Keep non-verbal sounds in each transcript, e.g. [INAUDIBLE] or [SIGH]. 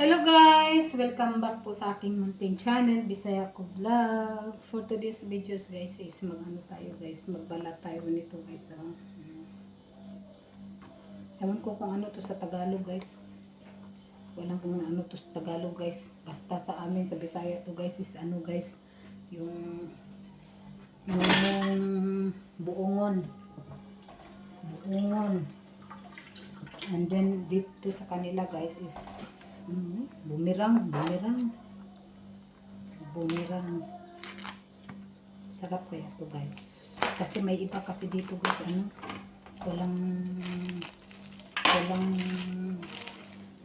Hello guys! Welcome back po sa aking munting channel, Bisaya ko Vlog. For today's videos guys is mag-ano tayo guys, magbalat tayo nito guys. Oh. Ewan ko kung ano to sa Tagalog guys. Walang kung ano to sa Tagalog guys. Basta sa amin sa Bisaya to guys is ano guys, yung yung buongon. Buongon. And then dito sa kanila guys is mm, bumirang, bumirang. Bumirang. Sarap kaya to guys. Kasi may iba kasi dito guys ano, walang walang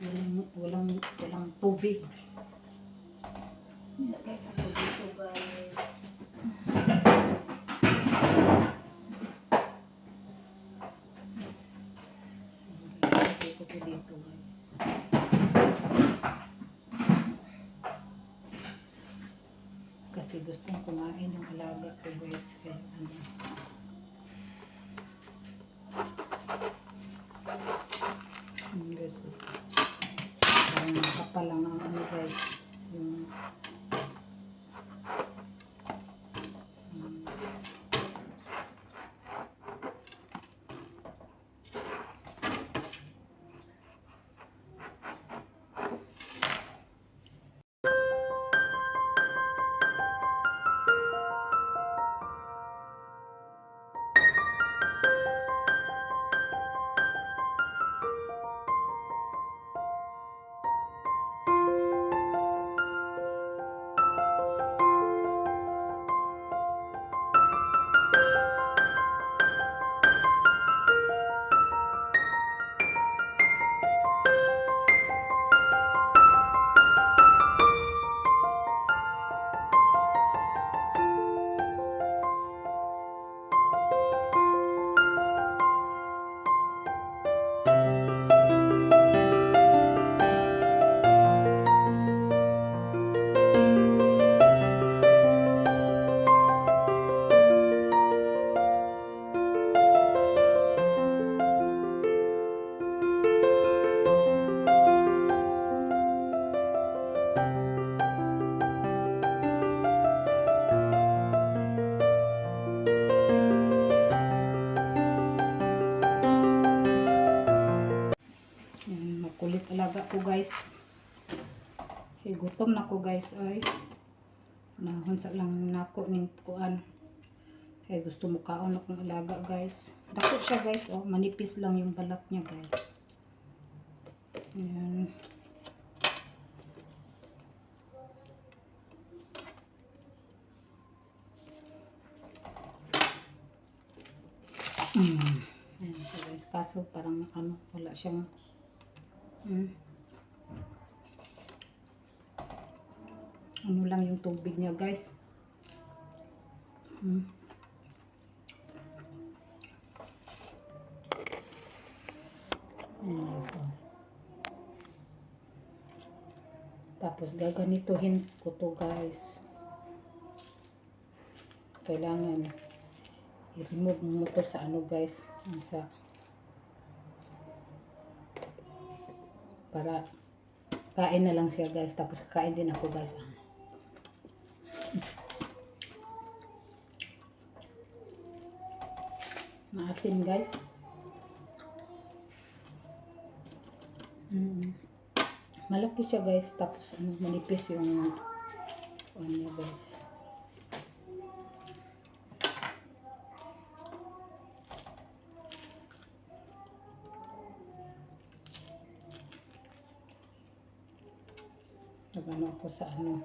walang walang, walang tubig. Nilagay ko to dito guys. Nilagay ko to dito guys. Kasi gustong kumain yung alaga ko guys. Kaya ano. Guys. Parang nakapal Hey, gutom na ko guys ay. Nahon sa lang nako ning kuan. Hey, gusto mo kaon akong alaga guys. Dako siya guys, oh, manipis lang yung balat niya guys. Yan. Mm. Ayan siya guys. Kaso parang ano, wala siyang mm. Ano lang yung tubig niya guys. Mm. Oh. Tapos gaganituhin ko to guys. Kailangan i-remove mo to sa ano guys sa para kain na lang siya guys tapos kain din ako guys ah. Maasin guys. Mm. Malaki siya guys. Tapos ano manipis yung ano niya guys. Nagano ako sa ano.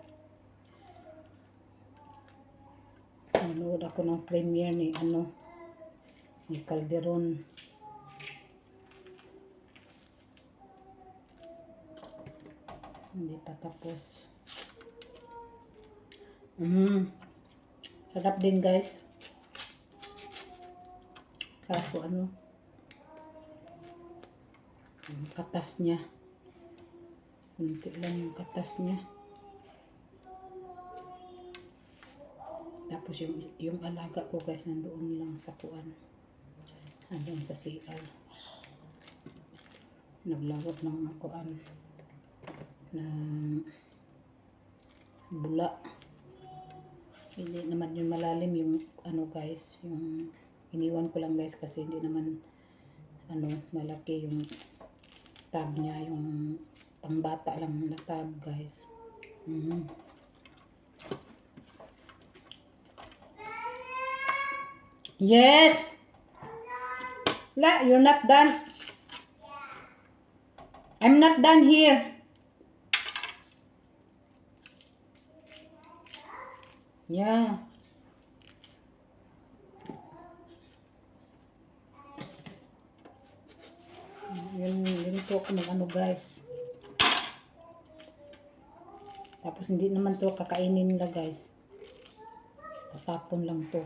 Nanood ako ng premiere ni ano ni Calderon. Hindi pa tapos. Mm. Sarap din guys. Kaso ano, ang katas niya. Kunti lang yung katas niya. Tapos yung, yung alaga ko guys, nandoon lang sa kuan. Nandoon sa CR. Naglawag ng mga kuan. ng bula. Hindi naman yun malalim yung ano guys, yung iniwan ko lang guys kasi hindi naman ano malaki yung tab niya, yung pangbata lang na tab guys. Mhm. Yes! La, you're not done. I'm not done here. Yeah. Yun, po ako mag-ano guys. Tapos hindi naman to kakainin nila guys. Tatapon lang to.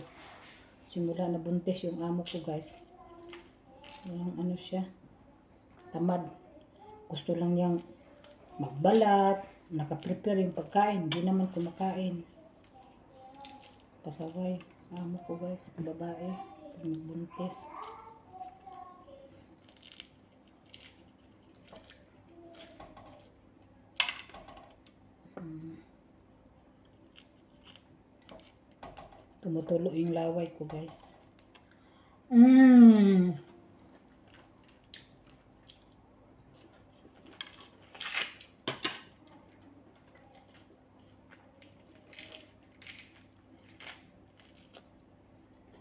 Simula na buntis yung amo ko guys. Yung ano siya. Tamad. Gusto lang niyang magbalat. Nakaprepare yung pagkain. Hindi naman kumakain. Pasaway. Amo ko guys. Babae. Buntis. Tumutulo yung laway ko, guys.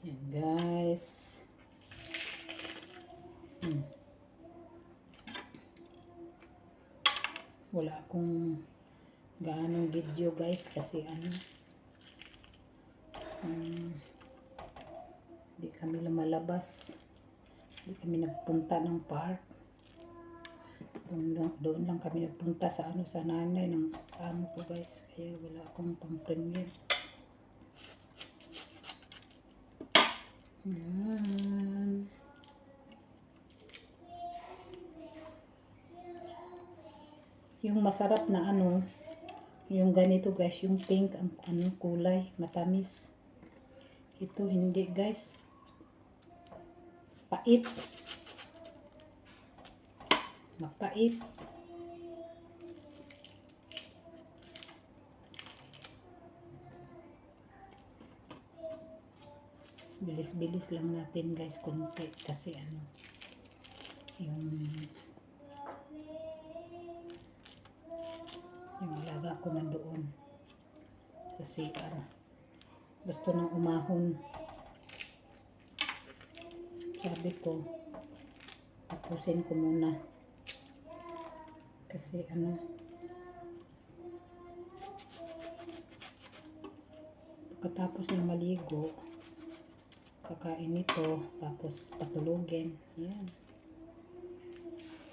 Yan, guys. Hmm. Wala akong gaanong video, guys, kasi ano, Hmm. Hindi kami lumalabas. Hindi kami nagpunta ng park. Doon lang, doon lang kami nagpunta sa ano sa nanay ng amo ko guys. Kaya wala akong pang premiere. Yung masarap na ano, yung ganito guys, yung pink ang ano kulay, matamis. Ito hindi guys. Pait. Mapait. Bilis-bilis lang natin guys konti. Kasi ano yung yung alaga ko nandoon. Kasi ah, gusto nang umahon. Sabi ko tapusin ko muna. Kasi ano pagkatapos ng maligo kakain ito tapos patulugin. Yan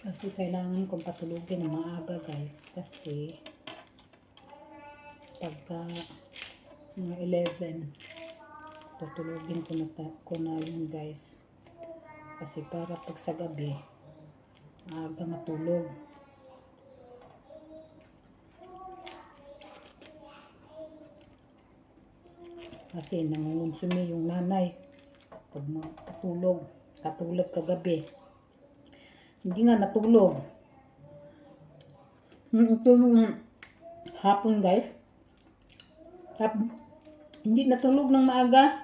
kasi kailangan kong patulugin ng maaga guys. Kasi pagka mga 11 tutulugin ko na, ko na yun guys. Kasi para pag sa gabi maaga matulog. Kasi nangungonsumi yung nanay pag matulog katulog kagabi hindi nga natulog Hmm, yung hapon guys Tap, hindi natulog ng maaga.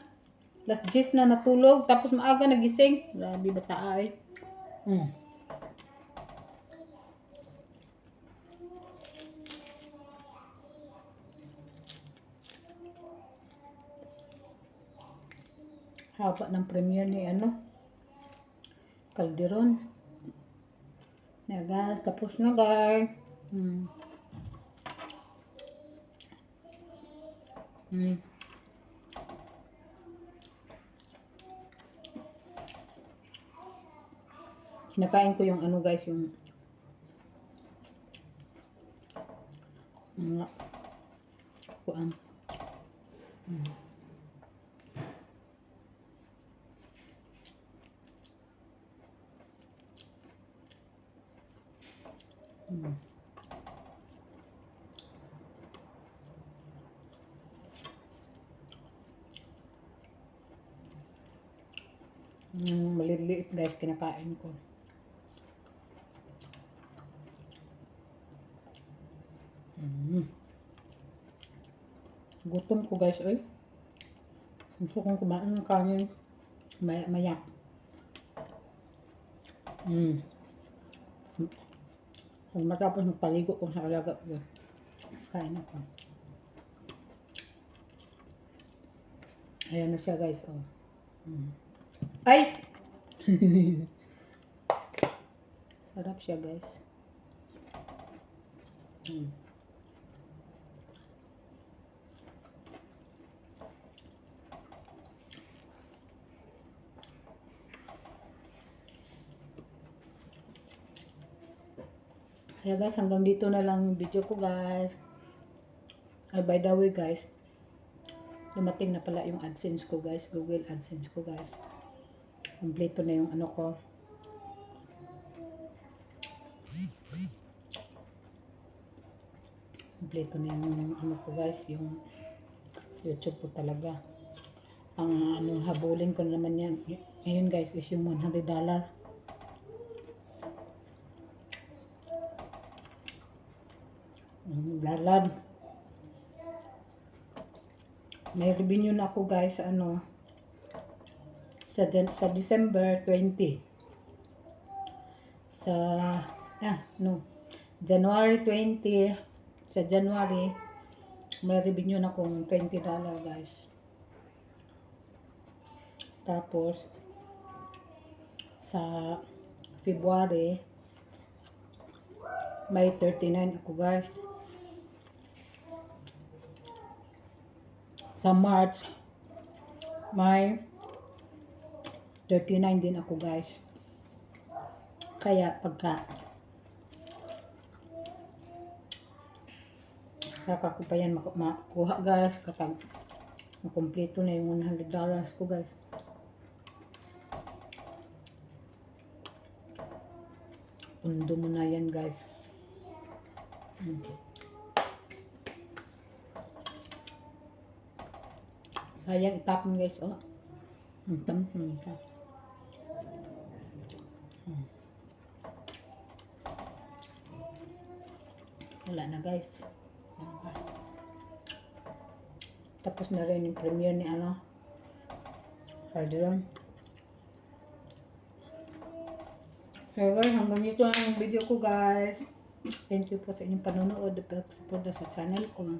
Last 10 na natulog. Tapos maaga nagising. Grabe bata ay. Mm. Haba ng premiere ni ano. Calderon. Na guys, tapos na guys. Mm. Mm. Kinakain ko yung ano guys, yung mga kuan. Hmm. Yung maliliit guys, kinakain ko. Mm. Gutom ko guys, oy. Gusto kong kumain ng kanin maya-maya. Mm. Pag matapos magpaligo ko sa alaga ko. Kain ako. Ayan na siya guys, oh. Mm. Ay! [LAUGHS] Sarap siya guys. Mm. Kaya guys, hanggang dito na lang yung video ko guys. Ay, by the way guys, dumating na pala yung AdSense ko guys. Google AdSense ko guys. Kompleto na yung ano ko. Kompleto na yung ano ko guys, yung YouTube ko talaga. Ang ano, habulin ko naman yan. Ngayon guys is yung 100 Lalad. May revenue na ako guys ano sa sa December 20. Sa ah no. January 20 sa January may revenue na akong 20 dollar guys. Tapos sa February may 39 ako guys. Sa March, may 39 din ako guys. Kaya pagka saka ko pa yan mak- makuha guys kapag makumpleto na yung 100 dollars ko guys. Pundo mo na yan guys. Hmm. Sayang itapon guys, oh. Ang tampon siya. Hmm. Wala na guys. Tapos na rin yung premiere ni ano. Carderon. So guys, hanggang dito na yung video ko guys. Thank you po sa inyong panonood at pag-support sa channel ko.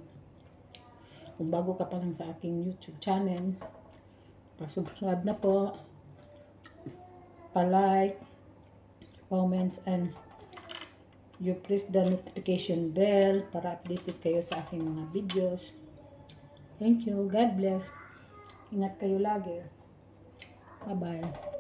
Kung bago ka pa lang sa aking YouTube channel, pa-subscribe na po. Pa-like, comments, and you press the notification bell para updated kayo sa aking mga videos. Thank you. God bless. Ingat kayo lagi. Bye-bye.